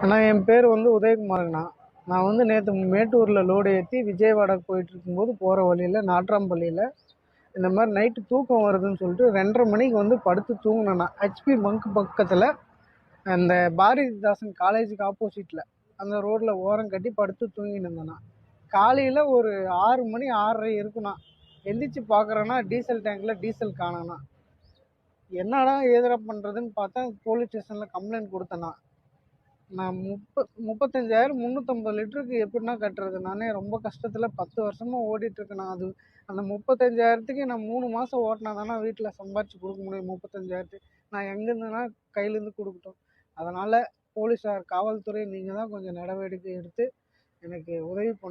அண்ணா என் பேர் வந்து உதயகுமாருங்கண்ணா நான் வந்து நேற்று மேட்டூரில் லோடு ஏற்றி விஜயவாடாக்கு போயிட்டு இருக்கும்போது போகிற வழியில் நாட்ராம்பள்ளியில் இந்த மாதிரி நைட்டு தூக்கம் வருதுன்னு சொல்லிட்டு ரெண்டரை மணிக்கு வந்து படுத்து தூங்கினேண்ணா ஹெச்பி பங்க் பக்கத்தில் அந்த பாரதிதாசன் காலேஜுக்கு ஆப்போசிட்டில் அந்த ரோட்டில் ஓரம் கட்டி படுத்து தூங்கின்னு இருந்தேண்ணா காலையில் ஒரு ஆறு மணி ஆறரை இருக்குண்ணா எந்திரிச்சு பார்க்குறேன்னா டீசல் டேங்கில் டீசல் காணோண்ணா என்னடா எதிராக பண்ணுறதுன்னு பார்த்தா போலீஸ் ஸ்டேஷனில் கம்ப்ளைண்ட் கொடுத்தேண்ணா நான் முப்ப முப்பத்தஞ்சாயிரம் முந்நூற்றம்பது லிட்டருக்கு எப்படிண்ணா கட்டுறது? நானே ரொம்ப கஷ்டத்தில் பத்து வருஷமாக ஓடிட்டுருக்கேண்ணா அது அந்த முப்பத்தஞ்சாயிரத்துக்கு நான் மூணு மாதம் ஓட்டினா தானே வீட்டில் சம்பாரித்து கொடுக்க முடியும் முப்பத்தஞ்சாயிரத்துக்கு நான் எங்கேருந்துனா கையிலேருந்து கொடுக்கட்டும். அதனால் போலீஸார் காவல்துறை நீங்கள் தான் கொஞ்சம் நடவடிக்கை எடுத்து எனக்கு உதவி பண்ண